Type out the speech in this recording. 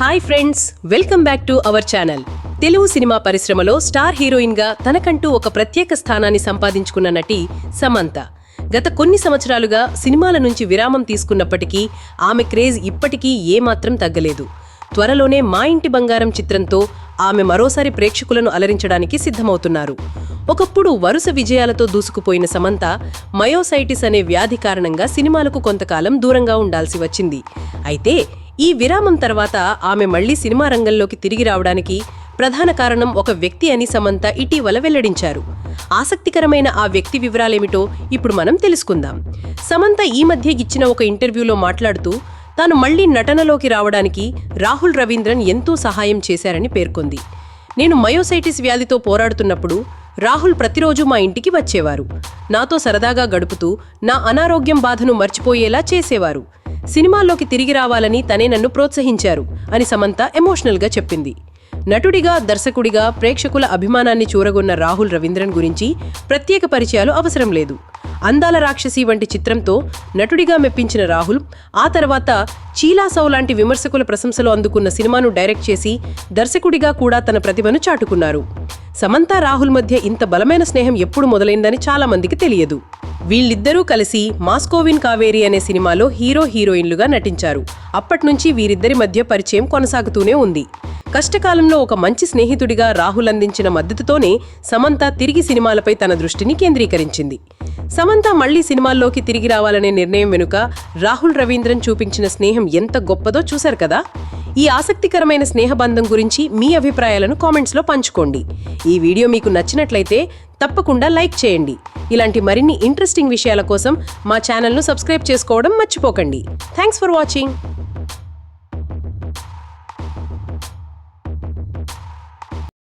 Hi friends welcome back to our channel Telugu cinema పరిశ్రమలో star హీరోయిన్గా తనకంటూ ఒక ప్రత్యేక స్థానాన్ని సంపాదించుకున్న నటి సమంత. గత కొన్ని సంవత్సరాలుగా సినిమాల నుంచి విరామం తీసుకున్నప్పటికీ ఆమె క్రేజ్ ఇప్పటికీ ఏమాత్రం తగ్గలేదు. త్వరలోనే మా ఇంటి బంగారం చిత్రంతో ఆమె మరోసారి ప్రేక్షకులను అలరించడానికి సిద్ధమవుతున్నారు. ఒకప్పుడు వరుస విజయాలతో దూసుకుపోయిన సమంత మయోసైటిస్ అనే వ్యాధి కారణంగా సినిమాలకు కొంతకాలం దూరంగా ఉండాల్సి వచ్చింది. అయితే ఈ విరామం తర్వాత ఆమె మళ్ళీ సినిమా రంగంలోకి తిరిగి రావడానికి ప్రధాన కారణం ఒక వ్యక్తి అని సమంత ఇటీవల వెల్లడించారు. ఆసక్తికరమైన ఆ వ్యక్తి వివరాలేమిటో ఇప్పుడు మనం తెలుసుకుందాం. సమంత ఈ మధ్య ఇచ్చిన ఒక ఇంటర్వ్యూలో మాట్లాడుతూ తాను మళ్ళీ నటనలోకి రావడానికి రాహుల్ రవీంద్రన్ ఎంతో సహాయం చేశారని పేర్కొంది. నేను మయోసైటిస్ వ్యాధితో పోరాడుతున్నప్పుడు రాహుల్ ప్రతిరోజు మా ఇంటికి వచ్చేవారు. నాతో సరదాగా గడుపుతూ నా అనారోగ్యం బాధను మర్చిపోయేలా చేసేవారు. సినిమాల్లోకి తిరిగి రావాలని తనే నన్ను ప్రోత్సహించారు అని సమంత ఎమోషనల్గా చెప్పింది. నటుడిగా దర్శకుడిగా ప్రేక్షకుల అభిమానాన్ని చూరగొన్న రాహుల్ రవీంద్రన్ గురించి ప్రత్యేక పరిచయాలు అవసరం లేదు. అందాల రాక్షసి వంటి చిత్రంతో నటుడిగా మెప్పించిన రాహుల్ ఆ తర్వాత చీలాసౌ లాంటి విమర్శకుల ప్రశంసలు అందుకున్న సినిమాను డైరెక్ట్ చేసి దర్శకుడిగా కూడా తన ప్రతిభను చాటుకున్నారు. సమంత రాహుల్ మధ్య ఇంత బలమైన స్నేహం ఎప్పుడు మొదలైందని చాలా మందికి తెలియదు. వీళ్ళిద్దరూ కలిసి మాస్కోవిన్ కావేరి అనే సినిమాలో హీరో హీరోయిన్లుగా నటించారు. అప్పట్నుంచి వీరిద్దరి మధ్య పరిచయం కొనసాగుతూనే ఉంది. కష్టకాలంలో ఒక మంచి స్నేహితుడిగా రాహుల్ అందించిన మద్దతుతోనే సమంత తిరిగి సినిమాలపై తన దృష్టిని కేంద్రీకరించింది. సమంత మళ్ళీ సినిమాల్లోకి తిరిగి రావాలనే నిర్ణయం వెనుక రాహుల్ రవీంద్రన్ చూపించిన స్నేహం ఎంత గొప్పదో చూశారు కదా? ఈ ఆసక్తికరమైన స్నేహబంధం గురించి మీ అభిప్రాయాలను కామెంట్స్లో పంచుకోండి. ఈ వీడియో మీకు నచ్చినట్లయితే తప్పకుండా లైక్ చేయండి. ఇలాంటి మరిన్ని ఇంట్రెస్టింగ్ విషయాల కోసం మా ఛానల్ను సబ్స్క్రైబ్ చేసుకోవడం మర్చిపోకండి. Thanks for watching.